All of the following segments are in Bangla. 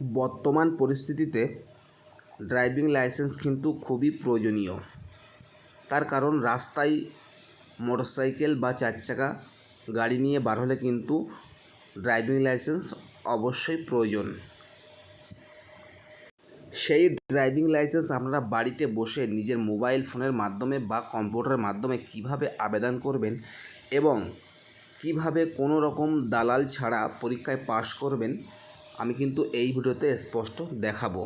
বর্তমান পরিস্থিতিতে ড্রাইভিং লাইসেন্স কিন্তু খুবই প্রয়োজনীয়। তার কারণ রাস্তায় মোটরসাইকেল বা চার চাকা গাড়ি নিয়ে বার হলে কিন্তু ড্রাইভিং লাইসেন্স অবশ্যই প্রয়োজন। সেই ড্রাইভিং লাইসেন্স আপনারা বাড়িতে বসে নিজের মোবাইল ফোনের মাধ্যমে বা কম্পিউটারের মাধ্যমে কীভাবে আবেদন করবেন এবং কীভাবে কোনো রকম দালাল ছাড়া পরীক্ষায় পাশ করবেন আমি কিন্তু এই ভিডিওতে স্পষ্ট দেখাবো।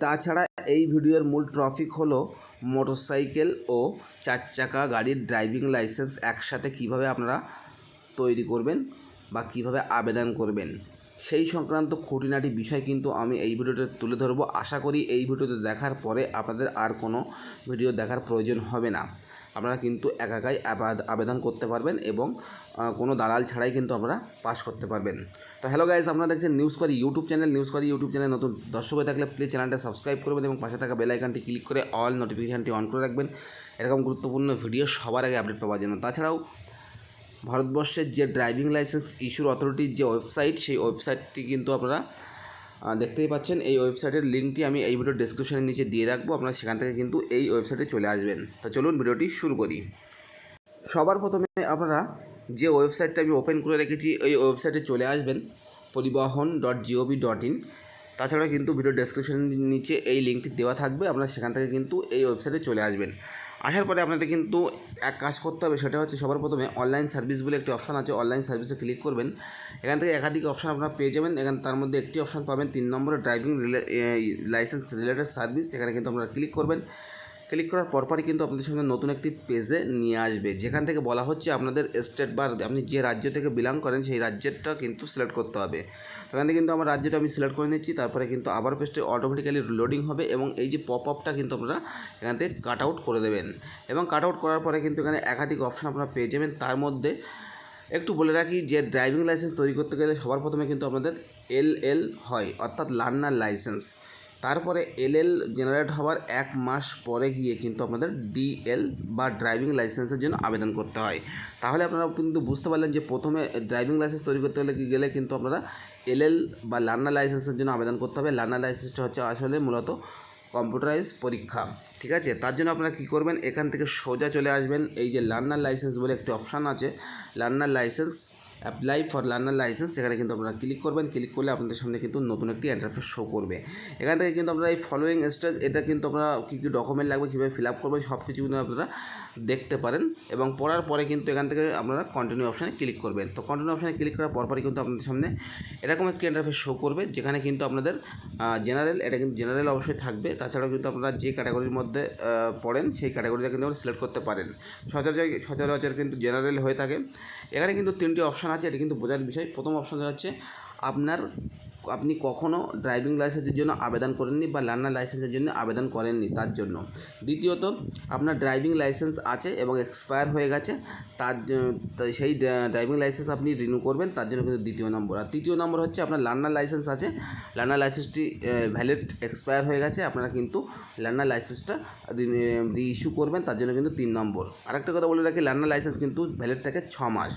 তাছাড়া এই ভিডিওর মূল টপিক হলো মোটরসাইকেল ও চার চাকা গাড়ির ড্রাইভিং লাইসেন্স একসাথে কীভাবে আপনারা তৈরি করবেন বা কীভাবে আবেদন করবেন। সেই সংক্রান্ত খুঁটিনাটি বিষয় কিন্তু আমি এই ভিডিওতে তুলে ধরবো। আশা করি এই ভিডিওতে দেখার পরে আপনাদের আর কোনো ভিডিও দেখার প্রয়োজন হবে না। আপনারা কিন্তু একাকাই আবেদন করতে পারবেন এবং কোনো দালাল ছাড়াই কিন্তু আপনারা পাস করতে পারবেন। তো হ্যালো গাইজ আপনারা দেখছেন নিউজ করি ইউটিউব চ্যানেল নিউজ করি ইউটিউব চ্যানেল নতুন দর্শক হয়ে থাকলে প্লিজ চ্যানেলটা সাবস্ক্রাইব করবেন এবং পাশে থাকা বেল আইকনটি ক্লিক করে অল নোটিফিকেশানটি অন করে রাখবেন। এরকম গুরুত্বপূর্ণ ভিডিও সবার আগে আপডেট পাওয়ার জন্য। তাছাড়াও, ভারতবর্ষের যে ড্রাইভিং লাইসেন্স ইস্যুর অথরিটির যে ওয়েবসাইট সেই ওয়েবসাইটটি কিন্তু আপনারা দেখতেই পাচ্ছেন, এই ওয়েবসাইটের লিঙ্কটি আমি এই ভিডিও ডেসক্রিপশনের নিচে দিয়ে রাখব, আপনারা সেখান থেকে কিন্তু এই ওয়েবসাইটে চলে আসবেন। তো চলুন ভিডিওটি শুরু করি। সবার প্রথমে আপনারা যে ওয়েবসাইটটা আমি ওপেন করে রেখেছি, এই ওয়েবসাইটে চলে আসবেন, পরিবহন ডট জিওভি ডট ইন তাছাড়া কিন্তু ভিডিও ডেসক্রিপশনের নিচে এই লিঙ্কটি দেওয়া থাকবে, আপনারা সেখান থেকে কিন্তু এই ওয়েবসাইটে চলে আসবেন। আসার পরে আপনাদের কিন্তু এক কাজ করতে হবে, সেটা হচ্ছে সবার প্রথমে অনলাইন সার্ভিস বলে একটি অপশান আছে অনলাইন সার্ভিসে ক্লিক করবেন। এখান থেকে একাধিক অপশান আপনারা পেয়ে যাবেন। এখান তার মধ্যে একটি অপশান পাবেন, তিন নম্বরে ড্রাইভিং লাইসেন্স রিলেটেড সার্ভিস এখানে কিন্তু আপনারা ক্লিক করবেন। ক্লিক করার পরপরই কিন্তু আপনাদের সামনে নতুন একটি পেজে নিয়ে আসবে। যেখান থেকে বলা হচ্ছে আপনাদের স্টেট বা আপনি যে রাজ্য থেকে বিলং করেন সেই রাজ্যেরটা কিন্তু সিলেক্ট করতে হবে। তো এখানে কিন্তু আমার রাজ্যটা আমি সিলেক্ট করে নিচ্ছি, তারপরে কিন্তু আবার পেজটি অটোমেটিক্যালি লোডিং হবে এবং এই যে পপ আপটা কিন্তু আপনারা এখান থেকে কাট আউট করে দেবেন। এবং কাট আউট করার পরে কিন্তু এখানে একাধিক অপশন আপনারা পেয়ে যাবেন। তার মধ্যে একটু বলে রাখি যে ড্রাইভিং লাইসেন্স তৈরি করতে গেলে সবার প্রথমে কিন্তু আপনাদের এল এল হয়, অর্থাৎ লার্নার লাইসেন্স তারপরে এলএল জেনারেট হওয়ার এক মাস পরে গিয়ে কিন্তু আপনাদের ডিএল বা ড্রাইভিং লাইসেন্সের জন্য আবেদন করতে হয়। তাহলে আপনারা কিন্তু বুঝতে পারলেন যে প্রথমে ড্রাইভিং লাইসেন্স তৈরি করতে হলে গেলে কিন্তু আপনারা এলএল বা লার্নার লাইসেন্সের জন্য আবেদন করতে হবে। লার্নার লাইসেন্সটা হচ্ছে আসলে মূলত কম্পিউটারাইজ পরীক্ষা, ঠিক আছে? তার জন্য আপনারা কী করবেন? এখান থেকে সোজা চলে আসবেন। এই যে লার্নার লাইসেন্স বলে একটি অপশান আছে। Learner licence apply for learner licence সেখানে কিন্তু আপনারা ক্লিক করবেন। ক্লিক করলে আপনাদের সামনে কিন্তু নতুন একটি ইন্টারফেস শো করবে। এখান থেকে কিন্তু আপনারা এই ফলোয়িং স্টেজ এটা কিন্তু আপনারা কী কী ডকুমেন্ট লাগবে, কীভাবে ফিল আপ করবেন সব কিছু কিন্তু আপনারা দেখতে পারেন। এবং পড়ার পরে কিন্তু এখান থেকে আপনারা কন্টিনিউ অপশানে ক্লিক করবেন। তো কন্টিনিউ অপশানে ক্লিক করার পরপরই কিন্তু আপনাদের সামনে এরকম একটি ইন্টারফেস শো করবে, যেখানে কিন্তু আপনাদের জেনারেল এটা কিন্তু জেনারেল অবশ্যই থাকবে। তাছাড়াও কিন্তু আপনারা যে ক্যাটাগরির মধ্যে পড়েন, সেই ক্যাটাগরিটা কিন্তু আপনারা সিলেক্ট করতে পারেন। সচরাচর সচরাচর কিন্তু জেনারেল হয়ে থাকে। এখানে কিন্তু তিনটি অপশান আছে এটা কিন্তু বোঝার বিষয়। প্রথম অপশান হচ্ছে আপনার আপনি কখনও ড্রাইভিং লাইসেন্সের জন্য আবেদন করেননি বা লার্নার লাইসেন্সের জন্য আবেদন করেননি তার জন্য? দ্বিতীয়ত, আপনার ড্রাইভিং লাইসেন্স আছে এবং এক্সপায়ার হয়ে গেছে, তার সেই ড্রাইভিং লাইসেন্স আপনি রিনিউ করবেন, তার জন্য কিন্তু দ্বিতীয় নম্বর। আর তৃতীয় নম্বর হচ্ছে আপনার লার্নার লাইসেন্স আছে লার্নার লাইসেন্সটি ভ্যালিড এক্সপায়ার হয়ে গেছে, আপনারা কিন্তু লার্নার লাইসেন্সটা রি ইস্যু করবেন, তার জন্য কিন্তু তিন নম্বর। আরেকটা কথা বলে রাখি লার্নার লাইসেন্স কিন্তু ভ্যালিড থাকে ছ মাস।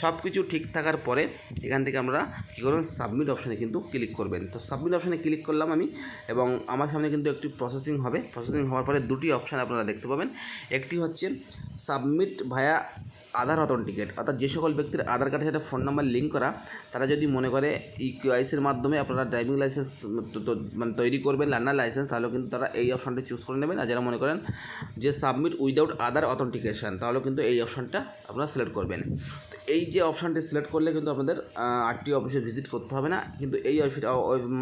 সব কিছু ঠিক থাকার পরে এখান থেকে আমরা কী করবেন? সাবমিট অপশানে কিন্তু ক্লিক করবেন। তো সাবমিট অপশানে ক্লিক করলাম আমি এবং আমার সামনে কিন্তু একটি প্রসেসিং হবে। প্রসেসিং হওয়ার পরে দুটি অপশান আপনারা দেখতে পাবেন। একটি হচ্ছে সাবমিট ভায়া আধার অথেন্টিকেট। অর্থাৎ যে সকল ব্যক্তির আধার কার্ডের সাথে ফোন নাম্বার লিঙ্ক করা তারা যদি মনে করে ই কিউআইসির মাধ্যমে আপনারা ড্রাইভিং লাইসেন্স মানে তৈরি করবেন লার্নার লাইসেন্স তাহলে কিন্তু তারা এই অপশানটি চুজ করে নেবেন। আর যারা মনে করেন যে সাবমিট উইদাউট আদার অথেন্টিকেশন তাহলে কিন্তু এই অপশানটা আপনারা সিলেক্ট করবেন। তো এই যে অপশানটি সিলেক্ট করলে কিন্তু আপনাদের আরটি অফিসে ভিজিট করতে হবে না। কিন্তু এই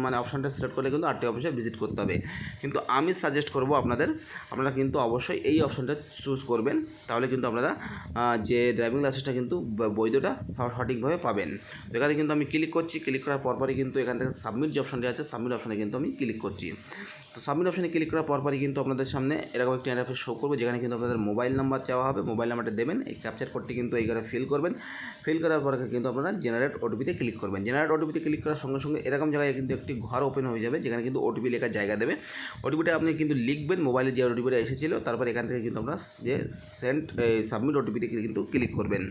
মানে অপশানটা সিলেক্ট করলে কিন্তু আরটি অফিসে ভিজিট করতে হবে। কিন্তু আমি সাজেস্ট করব আপনাদের আপনারা কিন্তু অবশ্যই এই অপশানটা চুজ করবেন। তাহলে কিন্তু আপনারা আহ, যে ড্রাইভিং লাইসেন্সটা কিন্তু বৈধটা সঠিকভাবে পাবেন। এখানে কিন্তু আমি ক্লিক করছি ক্লিক করার পরপরই কিন্তু এখান থেকে সাবমিট যে অপশানটি আছে সাবমিট অপশানে কিন্তু আমি ক্লিক করছি। তো সাবমিট অপশানে ক্লিক করার পরপরই কিন্তু আপনাদের সামনে এরকম একটি ইন্টারফেস শো করবে, যেখানে কিন্তু আপনাদের মোবাইল নাম্বার চাওয়া হবে। মোবাইল নাম্বারটা দেবেন, এই ক্যাপচার কোডটি কিন্তু এইখানে ফিল করবেন। ফিল করার পরে কিন্তু আপনারা জেনারেট ওটিপিতে ক্লিক করবেন। জেনারেট ওটিপিতে ক্লিক করার সঙ্গে সঙ্গে এরকম জায়গায় কিন্তু একটি ঘর ওপেন হয়ে যাবে, যেখানে কিন্তু ওটিপি লেখার জায়গা দেবে। ওটিপিটা আপনি কিন্তু লিখবেন মোবাইলে যে ওটিপিটা এসেছিল, তারপর এখান থেকে কিন্তু আমরা যে সেন্ট সাবমিট ওটিপিতে কিন্তু ক্লিক করবেন।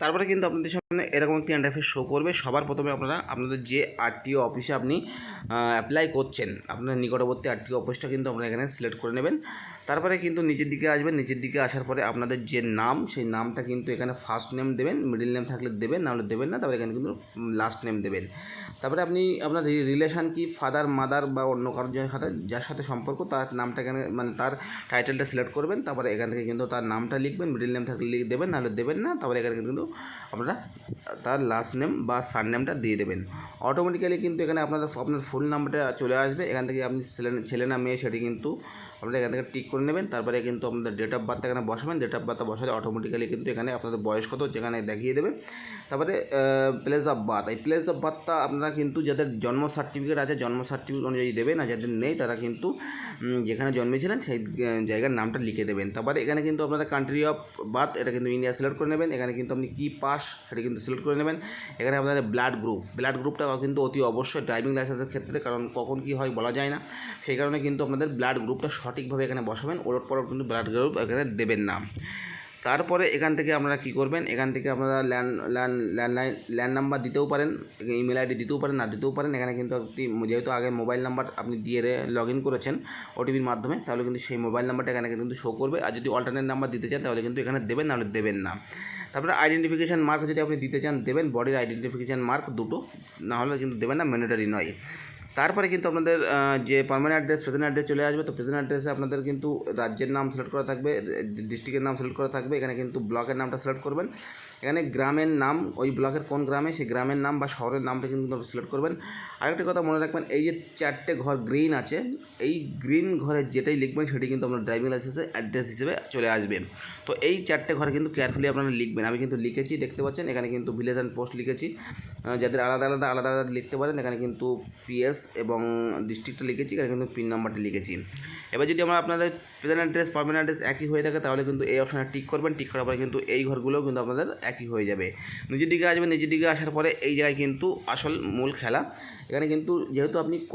তারপরে কিন্তু আপনাদের সামনে এরকম একটি ইন্টারফেস শো করবে। সবার প্রথমে আপনারা আপনাদের যে আরটিও অফিসে আপনি অ্যাপ্লাই করছেন আপনার নিকটবর্তী আরটিও অফিসটা কিন্তু আপনারা এখানে সিলেক্ট করে নেবেন। তারপরে কিন্তু নিচের দিকে আসবেন, নিচের দিকে আসার পরে আপনাদের যে নাম, সেই নামটা কিন্তু এখানে ফার্স্ট নেম দেবেন মিডিল নেম থাকলে দেবেন নাহলে দেবেন না, তারপরে এখানে কিন্তু লাস্ট নেম দেবেন। তারপরে আপনি আপনার রিলেশান কি ফাদার মাদার বা অন্য কারোর যার সাথে যার সাথে সম্পর্ক, তার নামটা এখানে মানে তার টাইটেলটা সিলেক্ট করবেন, তারপরে এখান থেকে কিন্তু তার নামটা লিখবেন মিডিল নেম থাকলে লিখ- দেবেন, নাহলে দেবেন না, তারপরে এখানে কিন্তু আপনারা তার লাস্ট নেম বা সার নেমটা দিয়ে দেবেন। অটোমেটিক্যালি কিন্তু এখানে আপনাদের আপনার ফুল নাম্বারটা চলে আসবে, এখান থেকে আপনি ছেলে ছেলে না, মেয়ে, সেটি কিন্তু আপনারা এখান থেকে টিক করে নেবেন, তারপরে কিন্তু আপনাদের ডেট অফ বার্থ এখানে বসাবেন ডেট অফ বার্থ বসালে অটোমেটিক্যালি কিন্তু এখানে আপনাদের বয়স কত যেখানে দেখিয়ে দেবে। তারপরে প্লেস অফ বার্থ এই প্লেস অফ বার্থটা আপনারা কিন্তু যাদের জন্ম সার্টিফিকেট আছে, জন্ম সার্টিফিকেট অনুযায়ী দেবেন আর যাদের নেই তারা কিন্তু যেখানে জন্মেছিলেন সেই জায়গার নামটা লিখে দেবেন। তারপরে এখানে কিন্তু আপনারা কান্ট্রি অফ বার্থ এটা কিন্তু ইন্ডিয়া সিলেক্ট করে নেবেন, এখানে কিন্তু আপনি কী পাস সেটা কিন্তু সিলেক্ট করে নেবেন। এখানে আপনাদের ব্লাড গ্রুপ ব্লাড গ্রুপটা কিন্তু অতি অবশ্যই ড্রাইভিং লাইসেন্সের ক্ষেত্রে, কারণ কখন কী হয় বলা যায় না। সেই কারণে কিন্তু আপনাদের ব্লাড গ্রুপটা সঠিকভাবে এখানে বসাবেন, ওলট পলট কিন্তু ব্লাড গ্রুপ এখানে দেবেন না। তারপরে এখান থেকে আপনারা কি করবেন, এখান থেকে আপনারা land land landline, land number দিতেও পারেন, ইমেল আইডি দিতেও পারেন, না দিতেও পারেন, এখানে কিন্তু একটি যেহেতু আগে মোবাইল নাম্বার আপনি দিয়ে লগ ইন করেছেন ওটিপির মাধ্যমে, তাহলে কিন্তু সেই মোবাইল নাম্বারটা এখানে কিন্তু শো করবে, আর যদি অল্টারনেট নাম্বার দিতে চান, তাহলে কিন্তু এখানে দেবেন, নাহলে দেবেন না। তারপরে আইডেন্টিফিকেশান মার্ক যদি আপনি দিতে চান, দেবেন বডির আইডেন্টিফিকেশান মার্ক দুটো, না হলে কিন্তু দেবেন না ম্যান্ডেটারি নয়। তারপরে কিন্তু আপনাদের যে পারমানেন্ট অ্যাড্রেস প্রেজেন্ট অ্যাড্রেস চলে আসবে, তো প্রেজেন্ট অ্যাড্রেসে আপনাদের কিন্তু রাজ্যের নাম সিলেক্ট করা থাকবে ডিস্ট্রিক্টের নাম সিলেক্ট করা থাকবে, এখানে কিন্তু ব্লকের নামটা সিলেক্ট করবেন। এখানে গ্রামের নাম, ওই ব্লকের কোন গ্রামে, সেই গ্রামের নাম বা শহরের নামটা কিন্তু সিলেক্ট করবেন। আরেকটা কথা মনে রাখবেন, এই যে চারটে ঘর গ্রিন আছে, এই গ্রিন ঘরে যেটাই লিখবেন সেটি কিন্তু আপনার ড্রাইভিং লাইসেন্সের অ্যাড্রেস হিসেবে চলে আসবে। তো এই চারটে ঘরে কিন্তু কেয়ারফুলি আপনারা লিখবেন। আমি কিন্তু লিখেছি, দেখতে পাচ্ছেন? এখানে কিন্তু ভিলেজ অ্যান্ড পোস্ট লিখেছি। যাদের আলাদা আলাদা আলাদা আলাদা লিখতে পারেন, এখানে কিন্তু পিএস এবং ডিস্ট্রিক্টটা লিখেছি, এখানে কিন্তু পিন নাম্বারটা লিখেছি। এবার যদি আমরা আপনাদের প্রেজেন্ট অ্যাড্রেস পারমানেন্ট অ্যাড্রেস একই হয়ে থাকে, তাহলে কিন্তু এই অপশানে টিক করবেন। টিক করার পরে কিন্তু এই ঘরগুলোও কিন্তু আপনাদের একই হয়ে যাবে। নিজের দিকে আসবেন নিজের দিকে আসার পরে এই জায়গায় কিন্তু আসল মূল খেলা। এখানে কিন্তু যেহেতু আপনি ক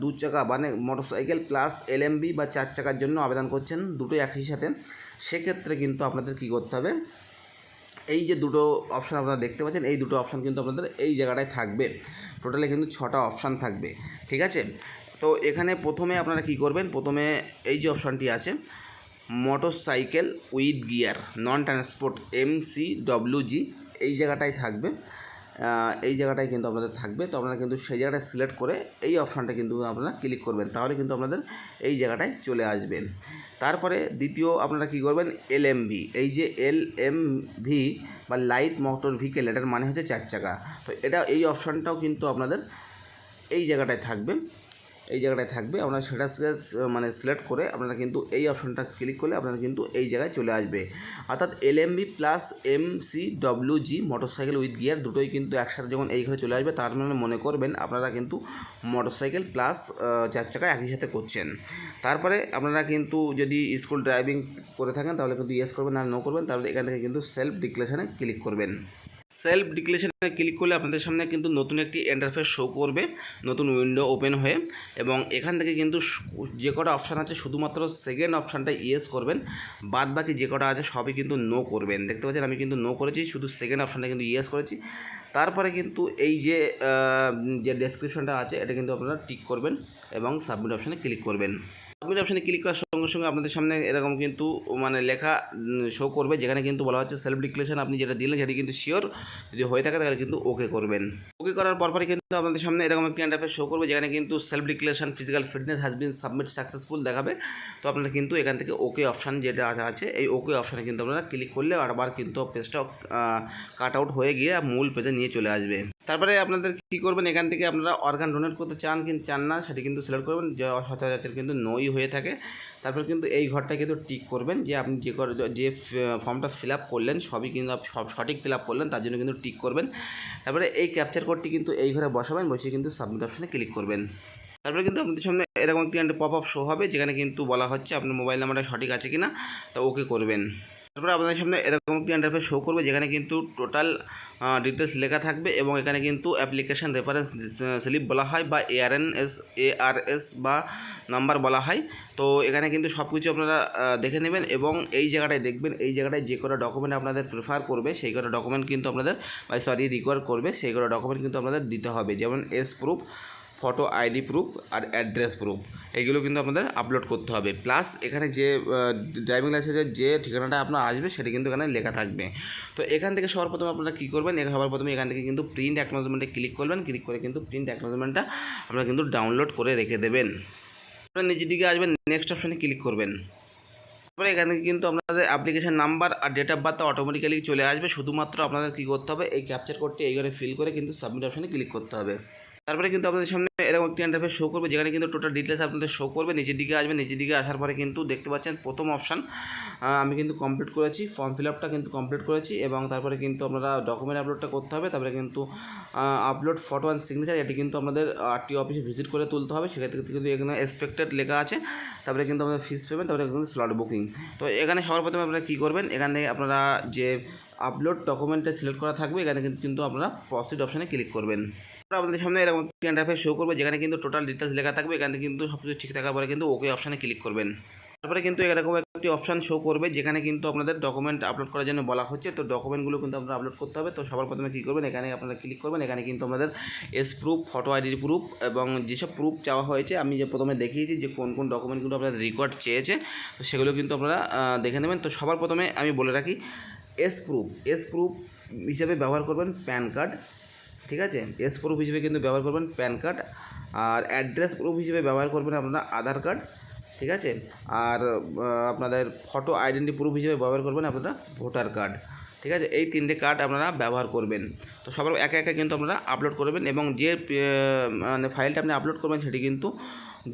দু চাকা মানে মোটরসাইকেল প্লাস এলএমবি বা চার চাকার জন্য আবেদন করছেন, দুটোই একই সাথে। সেক্ষেত্রে কিন্তু আপনাদের কী করতে হবে? এই যে দুটো অপশান আপনারা দেখতে পাচ্ছেন, এই দুটো অপশান কিন্তু আপনাদের এই জায়গাটায় থাকবে। টোটালে কিন্তু ছটা অপশান থাকবে, ঠিক আছে? তো এখানে প্রথমে আপনারা কি করবেন, প্রথমে এই যে অপশানটি আছে motor cycle with gear non transport M C W এই জায়গাটায় থাকবে। এই জায়গাটায় কিন্তু আপনাদের থাকবে। তো আপনারা কিন্তু সেই জায়গাটায় সিলেক্ট করে এই অপশানটা কিন্তু আপনারা ক্লিক করবেন। তাহলে কিন্তু আপনাদের এই জায়গাটায় চলে আসবেন তারপরে দ্বিতীয় আপনারা কি করবেন? এল এই যে এল বা লাইট মোটর ভেহিকেল এটার মানে হচ্ছে চার চাকা। তো এটা এই অপশানটাও কিন্তু আপনাদের এই জায়গাটায় থাকবে। এই জায়গাটায় থাকবে। আপনারা সেটা মানে সিলেক্ট করে আপনারা কিন্তু এই অপশনটা ক্লিক করলে আপনারা কিন্তু এই জায়গায় চলে আসবে। অর্থাৎ L M B plus M C W G motorcycle with gear দুটোই কিন্তু একসাথে যখন এইখানে চলে আসবে, তার মানে মনে করবেন আপনারা কিন্তু মোটরসাইকেল প্লাস চার চাকা একই সাথে করছেন। তারপরে আপনারা কিন্তু যদি স্কুল ড্রাইভিং করে থাকেন, তাহলে কিন্তু ইয়েস করবেন, আর নো করবেন, তাহলে এখান থেকে কিন্তু সেলফ ডিক্লেশনে ক্লিক করবেন। সেলফ ডিক্লেশনে ক্লিক করলে আপনাদের সামনে কিন্তু নতুন একটি ইন্টারফেস শো করবে, নতুন উইন্ডো ওপেন হয়ে এবং এখান থেকে কিন্তু যে কটা অপশান আছে শুধুমাত্র সেকেন্ড অপশানটা ইয়েস করবেন বাদ বাকি যে কটা আছে সবই কিন্তু নো করবেন। দেখতে পাচ্ছেন আমি কিন্তু নো করেছি, শুধু সেকেন্ড অপশানটা কিন্তু ইয়েস করেছি। তারপরে কিন্তু এই যে যে ডেসক্রিপশনটা আছে, এটা কিন্তু আপনারা টিক করবেন এবং সাবমিট অপশানে ক্লিক করবেন। সাবমিট অপশানে ক্লিক করার সঙ্গে সঙ্গে আপনাদের সামনে এরকম কিন্তু মানে লেখা শো করবে, যেখানে কিন্তু বলা হচ্ছে সেলফ ডিক্লেরেশন আপনি যেটা দিলেন সেটি কিন্তু শিওর যদি হয়ে থাকে তাহলে কিন্তু ওকে করবেন। ওকে করার পরপরই কিন্তু আপনাদের সামনে এরকম একটি ইন্টারফেস শো করবে, যেখানে কিন্তু self declaration physical fitness has been submit successful দেখাবে। তো আপনারা কিন্তু এখান থেকে ওকে অপশান যেটা আছে এই ওকে অপশানে কিন্তু আপনারা ক্লিক করলে আবার কিন্তু পেজটা কাট আউট হয়ে গিয়ে মূল পেজে নিয়ে চলে আসবে। তারপরে আপনাদের কী করবেন? এখান থেকে আপনারা অর্গান ডোনেট করতে চান কিন্তু চান না, সেটি কিন্তু সিলেক্ট করবেন। যে সচরাচর কিন্তু নই হয়ে থাকে। তারপর কিন্তু এই ঘরটা কিন্তু টিক করবেন যে আপনি যে যে ফর্মটা ফিল আপ করলেন, সবই কিন্তু সব সঠিক ফিল আপ করলেন, তার জন্য কিন্তু টিক করবেন। তারপরে এই ক্যাপচার কোডটি কিন্তু এই ঘরে বসাবেন বসিয়ে কিন্তু সাবমিট অপশানে ক্লিক করবেন। তারপরে কিন্তু আপনাদের সামনে এরকম একটি পপ আপ শো হবে, যেখানে কিন্তু বলা হচ্ছে আপনার মোবাইল নাম্বারটা সঠিক আছে কিনা, তা ওকে করবেন। তারপরে আপনাদের সামনে এরকম একটি ইন্টারফেস শো করবে, যেখানে কিন্তু টোটাল ডিটেলস লেখা থাকবে এবং এখানে কিন্তু অ্যাপ্লিকেশন রেফারেন্স স্লিপ বলা হয় বা এআরএনএস এআরএস বা নাম্বার বলা হয়। তো এখানে কিন্তু সব কিছু আপনারা দেখে নেবেন এবং এই জায়গাটায় দেখবেন, এই জায়গাটায় যে কটা ডকুমেন্ট আপনাদের প্রেফার করবে, সেই কটা ডকুমেন্ট কিন্তু আপনাদের সরি রিকোয়ার করবে, সেই কটা ডকুমেন্ট কিন্তু আপনাদের দিতে হবে। যেমন age proof photo ID proof আর অ্যাড্রেস প্রুফ এইগুলো কিন্তু আপনাদের আপলোড করতে হবে। প্লাস এখানে যে ড্রাইভিং লাইসেন্সের যে ঠিকানাটা আপনার আসবে, সেটা কিন্তু এখানে লেখা থাকবে। তো এখান থেকে সবার প্রথমে আপনারা কী করবেন? সবার প্রথমে এখান থেকে কিন্তু প্রিন্ট অ্যাকনোলজমেন্টে ক্লিক করবেন। ক্লিক করে কিন্তু প্রিন্ট অ্যাকনোলজমেন্টটা আপনারা কিন্তু ডাউনলোড করে রেখে দেবেন। আপনারা নিচের দিকে আসবেন নেক্সট অপশানে ক্লিক করবেন। তারপরে এখানে কিন্তু আপনাদের অ্যাপ্লিকেশন নাম্বার আর ডেট অফ বার্থ অটোমেটিক্যালি চলে আসবে। শুধুমাত্র আপনাদের কী করতে হবে? এই ক্যাপচার করতে এইখানে ফিল করে কিন্তু সাবমিট অপশানে ক্লিক করতে হবে। তারপরে কিন্তু আপনাদের সামনে এরকম একটি ইন্টারফেস শো করবে, যেখানে কিন্তু টোটাল ডিটেলস আপনাদের শো করবে নিচের দিকে আসবে নিচের দিকে আসার পরে কিন্তু দেখতে পাচ্ছেন প্রথম অপশান আমি কিন্তু কমপ্লিট করেছি ফর্ম ফিল আপটা কিন্তু কমপ্লিট করেছি, এবং তারপরে কিন্তু আপনারা ডকুমেন্ট আপলোডটা করতে হবে, তারপরে কিন্তু আপলোড ফটো অ্যান্ড সিগনেচার এটি কিন্তু আপনাদের আরটি অফিসে ভিজিট করে তুলতে হবে, সেক্ষেত্রে কিন্তু এখানে এক্সপেক্টেড লেখা আছে, তারপরে কিন্তু আপনাদের ফিস পেমেন্ট তারপরে কিন্তু স্লট বুকিং তো এখানে সবার প্রথমে আপনারা কী করবেন, এখানে আপনারা যে আপলোড ডকুমেন্টটা সিলেক্ট করা থাকবে, এখানে কিন্তু- আপনারা প্রসিড অপশানে ক্লিক করবেন। আপনাদের সামনে এরকম ইন্টারফেস শো করবে, যেখানে কিন্তু টোটাল ডিটেলস লেখা থাকবে, এখানে কিন্তু সব কিছু ঠিক থাকার পরে কিন্তু ওকে অপশানে ক্লিক করবেন। তারপরে কিন্তু এরকম একটি অপশান শো করবে, যেখানে কিন্তু আপনাদের ডকুমেন্ট আপলোড করার জন্য বলা হচ্ছে। তো ডকুমেন্টগুলো কিন্তু আপনারা আপলোড করতে হবে। তো সবার প্রথমে কী করবেন? এখানে আপনারা ক্লিক করবেন। এখানে কিন্তু আপনাদের age proof photo ID proof এবং যেসব প্রুফ চাওয়া হয়েছে, আমি যে প্রথমে দেখিয়েছি যে কোন কোন ডকুমেন্টগুলো আপনাদের রেকর্ড চেয়েছে, তো সেগুলো কিন্তু আপনারা দেখে নেবেন। তো সবার প্রথমে আমি বলে রাখি এস প্রুফ এস প্রুফ হিসেবে ব্যবহার করবেন প্যান কার্ড ঠিক আছে? এস প্রুফ হিসেবে কিন্তু ব্যবহার করবেন প্যান কার্ড আর অ্যাড্রেস প্রুফ হিসেবে ব্যবহার করবেন আপনারা আধার কার্ড ঠিক আছে? আর আপনাদের ফটো আইডেন্টি প্রুফ হিসেবে ব্যবহার করবেন আপনারা ভোটার কার্ড ঠিক আছে? এই তিনটে কার্ড আপনারা ব্যবহার করবেন। তো সবার একে একে কিন্তু আপনারা আপলোড করবেন এবং যে মানে ফাইলটা আপনি আপলোড করবেন সেটি কিন্তু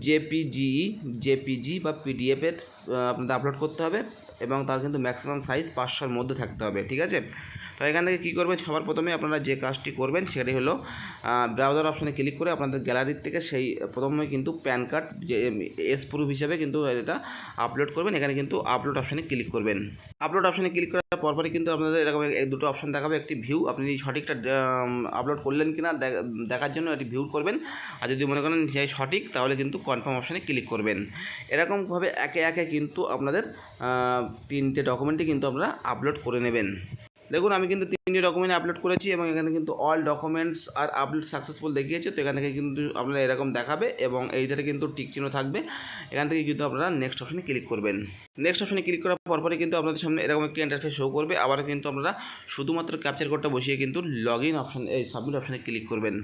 জেপিজিই জেপিজি বা পিডিএফের আপনাদের আপলোড করতে হবে এবং তার কিন্তু ম্যাক্সিমাম সাইজ পাঁচশোর মধ্যে থাকতে হবে, ঠিক আছে? তো এখান থেকে কী করবেন? সবার প্রথমে আপনারা যে কাজটি করবেন সেটি হলো ব্রাউজার অপশানে ক্লিক করে আপনাদের গ্যালারির থেকে সেই প্রথমে কিন্তু প্যান কার্ড যে এস প্রুফ হিসাবে কিন্তু এটা আপলোড করবেন। এখানে কিন্তু আপলোড অপশানে ক্লিক করবেন। আপলোড অপশানে ক্লিক করার পরপরই কিন্তু আপনাদের এরকম দুটো অপশান দেখাবে, একটি ভিউ আপনি সঠিকটা আপলোড করলেন কিনা, দে- দেখার জন্য এটি ভিউ করবেন। আর যদি মনে করেন সেই সঠিক, তাহলে কিন্তু কনফার্ম অপশানে ক্লিক করবেন। এরকমভাবে একে একে কিন্তু আপনাদের তিনটে ডকুমেন্টই কিন্তু আপনারা আপলোড করে নেবেন। দেখুন, আমি কিন্তু তিনটে ডকুমেন্ট আপলোড করেছি এবং এখানে কিন্তু অল ডকুমেন্টস আর আপলোড সাকসেসফুল দেখিয়েছে, তো এখান থেকে কিন্তু আপনারা এরকম দেখাবে এবং এইটাতে কিন্তু টিক চিহ্ন থাকবে। এখান থেকে কিন্তু আপনারা নেক্সট অপশনে ক্লিক করবেন। নেক্সট অপশনে ক্লিক করার পরপরই কিন্তু আপনাদের সামনে এরকম একটি ইন্টারফেস শো করবে। আবার কিন্তু আপনারা শুধুমাত্র ক্যাপচার কোডটা বসিয়ে কিন্তু লগ ইন অপশন এই সাবমিট অপশনে ক্লিক করবেন।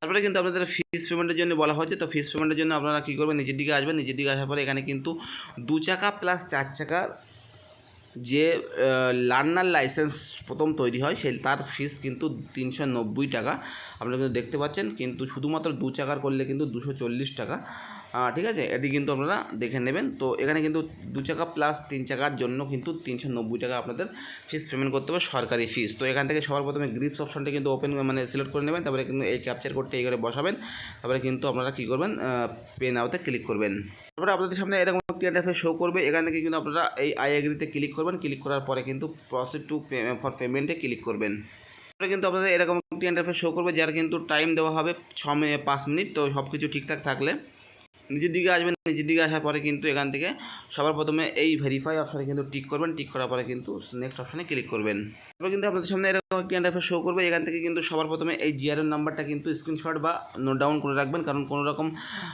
তারপরে কিন্তু আপনাদের ফিস পেমেন্টের জন্য বলা হয়েছে, তো ফিস পেমেন্টের জন্য আপনারা কী করবেন, নিচের দিকে আসবেন। নিচের দিকে আসার পরে এখানে কিন্তু দু চাকা প্লাস চার চাকার যে লার্নার লাইসেন্স প্রথম তৈরি হয় সেই তার ফিস কিন্তু তিনশো নব্বই টাকা। আপনারা কিন্তু দেখতে পাচ্ছেন, কিন্তু শুধুমাত্র দু চাকার করলে কিন্তু দুশো চল্লিশ টাকা। ঠিক আছে? এটি কিন্তু আপনারা দেখে নেবেন। তো এখানে কিন্তু দু চাকা প্লাস তিন চাকার জন্য কিন্তু তিনশো নব্বই টাকা আপনাদের ফিস পেমেন্ট করতে হবে, সরকারি ফিস তো এখান থেকে সবার প্রথমে গ্রিপস অপশনটা কিন্তু ওপেন মানে সিলেক্ট করে নেবেন, তারপরে কিন্তু এই ক্যাপচার কোডটা এই করে বসাবেন, তারপরে কিন্তু আপনারা কী করবেন পে নাওতে ক্লিক করবেন। তারপরে আপনাদের সামনে এরকম একটি ইন্টারফেস শো করবে, এখান থেকে কিন্তু আপনারা এই আই এগ্রিতে ক্লিক করবেন ক্লিক করার পরে কিন্তু প্রসেস টু ফর পেমেন্টে ক্লিক করবেন। তারপরে কিন্তু আপনাদের এরকম একটি ইন্টারফেস শো করবে, যার কিন্তু টাইম দেওয়া হবে ছ মিনিট পাঁচ মিনিট, তো সব কিছু ঠিকঠাক থাকলে নিজের দিকে আসবেন নিজের দিকে আসার পরে কিন্তু এখান থেকে সবার প্রথমে এই ভেরিফাই অপশানে কিন্তু টিক করবেন টিক করার পরে কিন্তু নেক্সট অপশানে ক্লিক করবেন। তারপর কিন্তু আপনাদের সামনে এরকম একটি ইন্টারফেস শো করবে, এখান থেকে কিন্তু সবার প্রথমে এই জিআরএন নাম্বারটা কিন্তু স্ক্রিনশট বা নোট ডাউন করে রাখবেন, কারণ কোনো রকম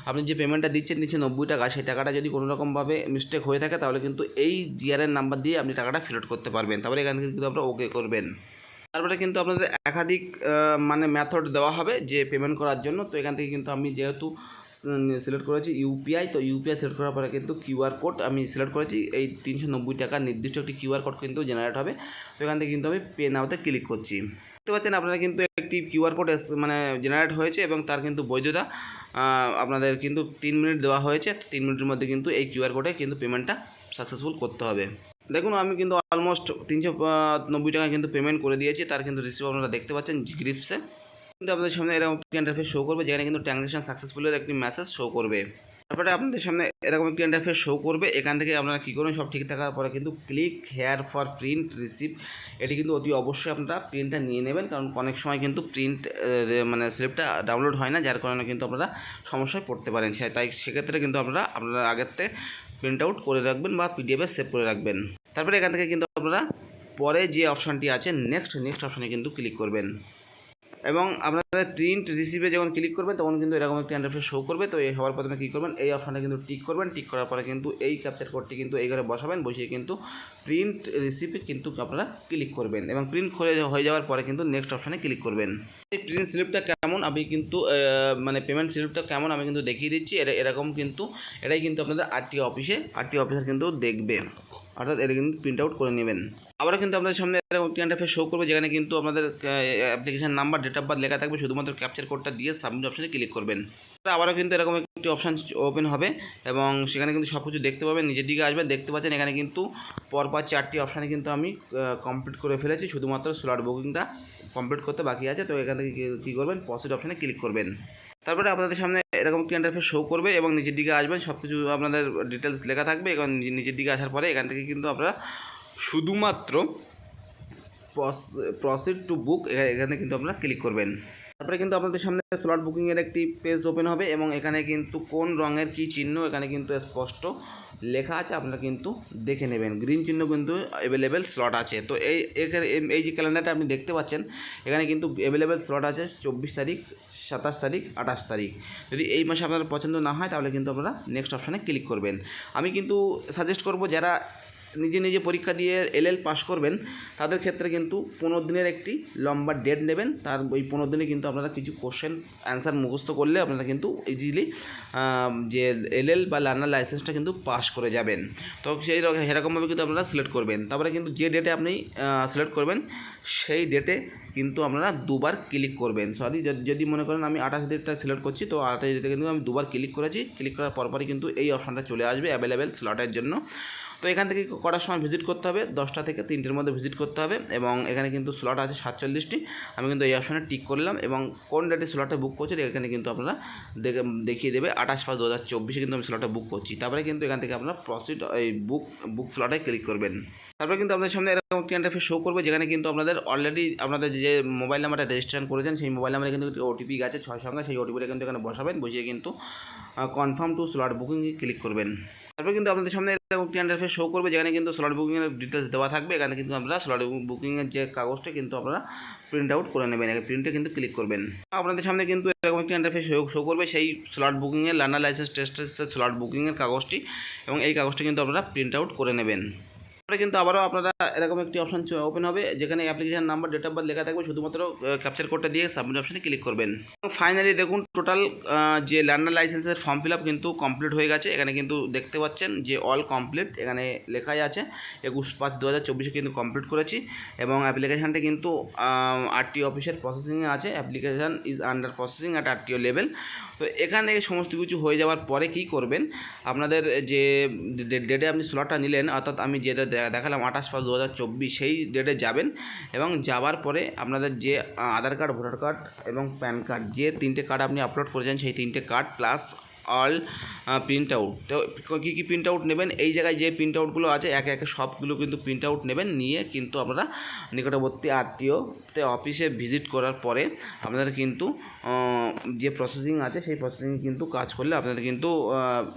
আপনি যে পেমেন্টটা দিচ্ছেন নিচে নব্বই টাকা, সেই টাকাটা যদি কোনো রকমভাবে মিস্টেক হয়ে থাকে, তাহলে কিন্তু এই জিআরএন নাম্বার দিয়ে আপনি টাকাটা ফেরত করতে পারবেন। তারপরে এখান থেকে কিন্তু আপনারা ওকে করবেন। তারপরে কিন্তু আপনাদের একাধিক মানে মেথড দেওয়া হবে যে পেমেন্ট করার জন্য। তো এখান থেকে কিন্তু আমি যেহেতু সিলেক্ট করেছি ইউপিআই তো ইউপিআই সিলেক্ট করার পরে কিন্তু কিউআর কোড আমি সিলেক্ট করেছি। এই তিনশো নব্বই টাকার নির্দিষ্ট একটি কিউআর কোড কিন্তু জেনারেট হবে। তো এখান থেকে কিন্তু আমি পে নাওতে ক্লিক করছি। দেখতে পাচ্ছেন আপনারা কিন্তু একটি কিউআর কোড মানে জেনারেট হয়েছে এবং তার কিন্তু বৈধতা আপনাদের কিন্তু তিন মিনিট দেওয়া হয়েছে। তিন মিনিটের মধ্যে কিন্তু এই কিউআর কোডে কিন্তু পেমেন্টটা সাকসেসফুল করতে হবে। দেখুন, আমি কিন্তু অলমোস্ট তিনশো নব্বই টাকা কিন্তু পেমেন্ট করে দিয়েছি। তার কিন্তু রিসিভ আপনারা দেখতে পাচ্ছেন গ্রিপসে কিন্তু আপনাদের সামনে এরকম ইন্টারফেস শো করবে, যেখানে কিন্তু ট্রানজ্যাকশন সাকসেসফুলের একটি মেসেজ শো করবে। তারপরে আপনাদের সামনে এরকম একটি ইন্টারফেস শো করবে, এখান থেকে আপনারা কী করবেন, সব ঠিক থাকার পরে কিন্তু click here for print receive এটি কিন্তু অতি অবশ্যই আপনারা প্রিন্টটা নিয়ে নেবেন, কারণ অনেক সময় কিন্তু প্রিন্ট মানে স্লিপটা ডাউনলোড হয় না, যার কারণে কিন্তু আপনারা সমস্যায় পড়তে পারেন। তাই সেক্ষেত্রে কিন্তু আপনারা আপনারা আগের থেকে প্রিন্ট আউট করে রাখবেন বা পিডিএফে সেভ করে রাখবেন। তারপরে এখান থেকে কিন্তু আপনারা পরে যে অপশানটি আছে নেক্সট নেক্সট অপশানে কিন্তু ক্লিক করবেন। এবং আপনারা প্রিন্ট রিসিভে যখন ক্লিক করবেন, তখন কিন্তু এরকম একটি ইন্টারফেস শো করবে। তো এই সবার প্রথমে কী করবেন? এই অপশানটা কিন্তু টিক করবেন। টিক করার পরে কিন্তু এই ক্যাপচার কোডটি কিন্তু এই ঘরে বসাবেন। বসিয়ে কিন্তু প্রিন্ট রিসিপে কিন্তু আপনারা ক্লিক করবেন এবং প্রিন্ট হয়ে হয়ে যাওয়ার পরে কিন্তু নেক্সট অপশানে ক্লিক করবেন। এই প্রিন্ট স্লিপটা কেমন? আমি কিন্তু মানে পেমেন্ট স্লিপটা কেমন? আমি কিন্তু দেখিয়ে দিচ্ছি। এরকম কিন্তু এটাই কিন্তু আপনাদের আরটি অফিসে আরটি অফিসার কিন্তু দেখবে। অর্থাৎ এটা কিন্তু প্রিন্ট আউট করে নেবেন। আবারও কিন্তু আপনাদের সামনে একটি ইন্টারফেস শো করবে, যেখানে কিন্তু আপনাদের application number date of birth লেখা থাকবে, শুধুমাত্র ক্যাপচার কোডটা দিয়ে সাবমিট অপশানে ক্লিক করবেন। আবারও কিন্তু এরকম একটি অপশান ওপেন হবে এবং সেখানে কিন্তু সব কিছু দেখতে পাবেন, নিজের দিকে আসবেন, দেখতে পাচ্ছেন, এখানে কিন্তু পরপর চারটি অপশানে কিন্তু আমি কমপ্লিট করে ফেলেছি, শুধুমাত্র স্লট বুকিংটা কমপ্লিট করতে বাকি আছে, তো এখান থেকে কী করবেন পসিট অপশানে ক্লিক করবেন। তারপরে আপনাদের সামনে এরকম একটি ইন্টারফেস শো করবে এবং নিচের দিকে আসবেন সব কিছু আপনাদের ডিটেলস লেখা থাকবে এবং নিচের দিকে আসার পরে এখান থেকে কিন্তু আপনারা শুধুমাত্র প্রসিড টু বুক এখানে কিন্তু আপনারা ক্লিক করবেন। তারপরে কিন্তু আপনাদের সামনে স্লট বুকিংয়ের একটি পেজ ওপেন হবে এবং এখানে কিন্তু কোন রঙের কী চিহ্ন এখানে কিন্তু স্পষ্ট লেখা আছে, আপনারা কিন্তু দেখে নেবেন। গ্রিন চিহ্ন কিন্তু অ্যাভেলেবেল স্লট আছে। তো এই- এই যে ক্যালেন্ডারটা আপনি দেখতে পাচ্ছেন, এখানে কিন্তু অ্যাভেলেবেল স্লট আছে চব্বিশ তারিখ সাতাশ তারিখ, আঠাশ তারিখ। যদি এই মাসে আপনার পছন্দ না হয়, তাহলে কিন্তু আপনারা নেক্সট অপশানে ক্লিক করবেন। আমি কিন্তু সাজেস্ট করব, যারা নিজে নিজে পরীক্ষা দিয়ে এলএল পাস করবেন, তাদের ক্ষেত্রে কিন্তু পনেরো দিনের একটি লম্বা ডেট নেবেন। তার ওই পনেরো দিনে কিন্তু আপনারা কিছু কোশ্চেন অ্যান্সার মুখস্থ করলে আপনারা কিন্তু ইজিলি যে এলএল বা লার্নার লাইসেন্সটা কিন্তু পাস করে যাবেন। তো সেই রকম, সেরকমভাবে কিন্তু আপনারা সিলেক্ট করবেন। তারপরে কিন্তু যে ডেটে আপনি সিলেক্ট করবেন, সেই ডেটে কিন্তু আপনারা দুবার ক্লিক করবেন। সরি যদি মনে করেন আমি আঠাশ ডেটটা সিলেক্ট করছি, তো আঠাশ ডেটে কিন্তু আমি দুবার ক্লিক করেছি। ক্লিক করার পরপরই কিন্তু এই অপশানটা চলে আসবে অ্যাভেলেবেল স্লটের জন্য। তো এখান থেকে করার সময় ভিজিট করতে হবে? দশটা থেকে তিনটের মধ্যে ভিজিট করতে হবে এবং এখানে কিন্তু স্লট আছে সাতচল্লিশটি। আমি কিন্তু এই অপশানে টিক করলাম এবং কোন ডেটে স্লটটা বুক করছি এখানে কিন্তু আপনারা দেখে, দেখিয়ে দেবে। আঠাশ পাঁচ দু হাজার চব্বিশে কিন্তু আমি স্লটটা বুক করছি। তারপরে কিন্তু এখান থেকে আপনারা প্রসিড এই বুক বুক স্লটে ক্লিক করবেন। তারপরে কিন্তু আপনাদের সামনে এরকম একটি ইন্টারফেস শো করবে, যেখানে কিন্তু আপনাদের অলরেডি আপনাদের যে মোবাইল নাম্বারটা রেজিস্ট্রেশন করেছেন, সেই মোবাইল নাম্বারে কিন্তু ওটিপি গেছে ছয় সংখ্যা, সেই ওটিপিটা কিন্তু এখানে বসাবেন। বসিয়ে কিন্তু কনফার্ম টু স্লট বুকিংয়ে ক্লিক করবেন। তারপরে কিন্তু আপনাদের সামনে একটি ইন্টারফেস শো করবে, যেখানে কিন্তু স্লট বুকিংয়ের ডিটেলস দেওয়া থাকবে। এখানে কিন্তু আপনারা স্লট বুকিংয়ের যে কাগজটা কিন্তু আপনারা প্রিন্ট আউট করে নেবেন। প্রিন্টে কিন্তু ক্লিক করবেন। আপনাদের সামনে কিন্তু এরকম একটি ইন্টারফেস শো করবে। সেই স্লট বুকিংয়ের লার্নার লাইসেন্স টেস্টের স্লট বুকিংয়ের কাগজটি এবং এই কাগজটি কিন্তু আপনারা প্রিন্ট আউট করে নেবেন। তারপরে কিন্তু আবারও আপনারা এরকম একটি অপশন ওপেন হবে, যেখানে application number date of birth লেখা থাকবে, শুধুমাত্র ক্যাপচার কোডটা দিয়ে সাবমিট অপশনে ক্লিক করবেন। ফাইনালি দেখুন টোটাল যে লার্নার লাইসেন্সের ফর্ম ফিল আপ কিন্তু কমপ্লিট হয়ে গেছে। এখানে কিন্তু দেখতে পাচ্ছেন যে অল কমপ্লিট এখানে লেখাই আছে। একুশ পাঁচ দু হাজার চব্বিশে কিন্তু কমপ্লিট করেছি। এবং অ্যাপ্লিকেশানটা কিন্তু আরটিও অফিসের প্রসেসিংয়ে আছে। Application is under processing at RTO level তো এখানে সমস্ত কিছু হয়ে যাওয়ার পরে কি করবেন? আপনাদের যে ডেটে আপনি স্লটটা নিলেন, অর্থাৎ আমি যেটা দেখালাম আঠাশ পাঁচ দু হাজার চব্বিশ, সেই ডেটে যাবেন এবং যাওয়ার পরে আপনাদের যে আধার কার্ড ভোটার কার্ড এবং প্যান কার্ড যে তিনটে কার্ড আপনি আপলোড করেছেন, সেই তিনটে card plus all print out তো কী কী প্রিন্ট আউট নেবেন? এই জায়গায় যে প্রিন্ট আউটগুলো আছে, একে একে সবগুলো কিন্তু প্রিন্ট আউট নেবেন। নিয়ে কিন্তু আপনারা নিকটবর্তী আরটিওতে অফিসে ভিজিট করার পরে আপনাদের কিন্তু যে প্রসেসিং আছে, সেই প্রসেসিং কিন্তু কাজ করলে আপনাদের কিন্তু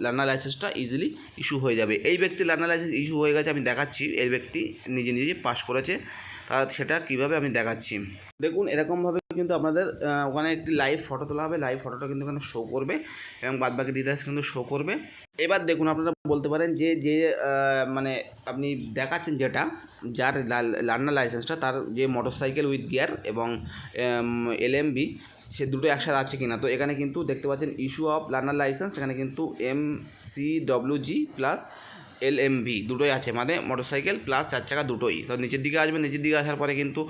লার্নার লাইসেন্সটা ইজিলি ইস্যু হয়ে যাবে। এই ব্যক্তি লার্নার লাইসেন্স ইস্যু হয়ে গেছে, আমি দেখাচ্ছি। এই ব্যক্তি নিজে নিজে পাস করেছে। তার সেটা কীভাবে আমি দেখাচ্ছি? দেখুন, এরকমভাবে কিন্তু আপনাদের ওখানে একটি লাইভ ফটো তোলা হবে। লাইভ ফটোটা কিন্তু এখানে শো করবে এবং বাদবাকি ডিটেলস কিন্তু শো করবে। এবার দেখুন, আপনারা বলতে পারেন যে যে মানে আপনি দেখাচ্ছেন যেটা, যার লার্নার লাইসেন্সটা তার যে মোটরসাইকেল উইথ গিয়ার এবং এলএমবি সে দুটো একসাথে আছে কিনা। তো এখানে কিন্তু দেখতে পাচ্ছেন ইস্যু অফ লার্নার লাইসেন্স এখানে কিন্তু M C W plus L M V দুটোই আছে মানে মোটরসাইকেল প্লাস চার চাকা দুটোই। তো নিচের দিকে আসবেন নিচের দিকে আসার পরে কিন্তু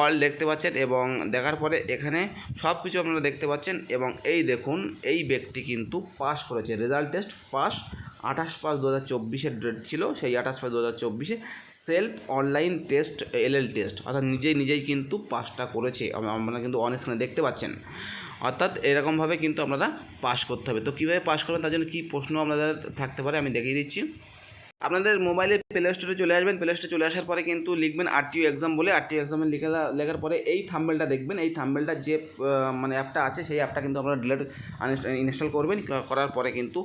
অল দেখতে পাচ্ছেন এবং দেখার পরে এখানে সব কিছু আপনারা দেখতে পাচ্ছেন এবং এই দেখুন, এই ব্যক্তি কিন্তু পাস করেছে। রেজাল্ট টেস্ট পাস আঠাশ পাঁচ দু হাজার চব্বিশের ডেট ছিল, সেই আঠাশ পাঁচ দু হাজার চব্বিশে self online test LL test অর্থাৎ নিজেই নিজেই কিন্তু পাসটা করেছে। আপনারা কিন্তু অন স্ক্রিনে দেখতে পাচ্ছেন। অর্থাৎ এরকমভাবে কিন্তু আপনারা পাস করতে হবে। তো কীভাবে পাস করবেন, তার জন্য কী প্রশ্ন আপনাদের থাকতে পারে আমি দেখিয়ে দিচ্ছি। আপনাদের মোবাইলে প্লে স্টোরে চলে আসবেন প্লে স্টোরে চলে আসার পরে কিন্তু লিখবেন আরটিও এক্সাম বলে আরটিও এক্সামে লিখে, লেখার পরে এই থাম্বেলটা দেখবেন, এই থাম্বেলটা যে মানে অ্যাপটা আছে, সেই অ্যাপটা কিন্তু আপনারা ডিলেট ইনস্টল করবেন করার পরে কিন্তু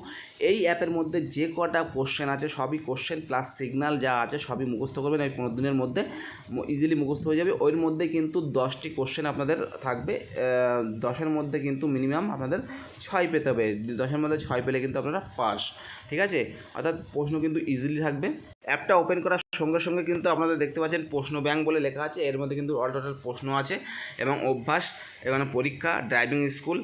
এই অ্যাপের মধ্যে যে কটা কোশ্চেন আছে, সবই কোশ্চেন প্লাস সিগনাল যা আছে, সবই মুখস্থ করবেন, ওই পনেরো দিনের মধ্যে ইজিলি মুখস্থ হয়ে যাবে। ওর মধ্যে কিন্তু দশটি কোশ্চেন আপনাদের থাকবে দশের মধ্যে কিন্তু মিনিমাম আপনাদের ছয় পেতে হবে, দশের মধ্যে ছয় পেলে কিন্তু আপনারা পাস ঠিক আছে? অর্থাৎ প্রশ্ন কিন্তু ইজিলি থাকবে। অ্যাপটা ওপেন করার সঙ্গে সঙ্গে কিন্তু আপনারা দেখতে পাচ্ছেন প্রশ্ন ব্যাংক বলে লেখা আছে। এর মধ্যে কিন্তু অল টোটাল প্রশ্ন আছে এবং অভ্যাস, এখানে পরীক্ষা ড্রাইভিং স্কুল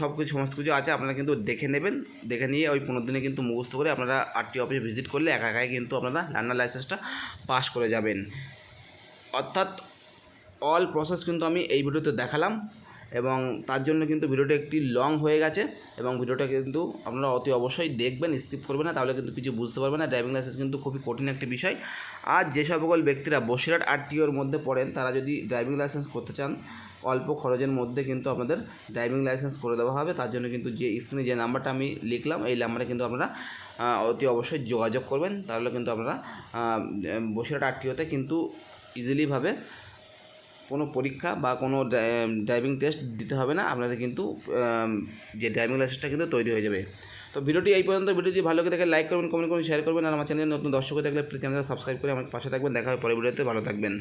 সব কিছু সমস্ত কিছু আছে। আপনারা কিন্তু দেখে নেবেন, দেখে নিয়ে ওই পনেরো দিনে কিন্তু মুখস্থ করে আপনারা আরটি অফিসে ভিজিট করলে একা একাই কিন্তু আপনারা লার্নার লাইসেন্সটা পাস করে যাবেন। অর্থাৎ অল প্রসেস কিন্তু আমি এই ভিডিওতে দেখালাম। এবং তার জন্য কিন্তু ভিডিওটা একটি লং হয়ে গেছে এবং ভিডিওটা কিন্তু আপনারা অতি অবশ্যই দেখবেন স্কিপ করবেন না, তাহলে কিন্তু কিছু বুঝতে পারবেন না। ড্রাইভিং লাইসেন্স কিন্তু খুবই কঠিন একটি বিষয়। আর যে সকল ব্যক্তিরা বসিরহাট আরটিওর মধ্যে পড়েন, তারা যদি ড্রাইভিং লাইসেন্স করতে চান, অল্প খরচের মধ্যে কিন্তু আপনাদের ড্রাইভিং লাইসেন্স করে দেওয়া হবে। তার জন্য কিন্তু যে স্ক্রিনে যে নাম্বারটা আমি লিখলাম, এই নাম্বারে কিন্তু আপনারা অতি অবশ্যই যোগাযোগ করবেন। তাহলে কিন্তু আপনারা বসিরহাট আরটিওতে কিন্তু ইজিলিভাবে কোনো পরীক্ষা বা কোনো ড্রাইভিং টেস্ট দিতে হবে না। আপনাদের কিন্তু যে ড্রাইভিং লাইসেন্সটা কিন্তু তৈরি হয়ে যাবে। তো ভিডিওটি এই পর্যন্ত। ভিডিওটি ভালো লাগে লাইক করবেন কমেন্ট করবেন শেয়ার করবেন। আর আমার চ্যানেলে নতুন দর্শক থাকলে চ্যানেলটা সাবস্ক্রাইব করে আমার পাশে থাকবেন। দেখা হবে পরে ভিডিওতে। ভালো থাকবেন।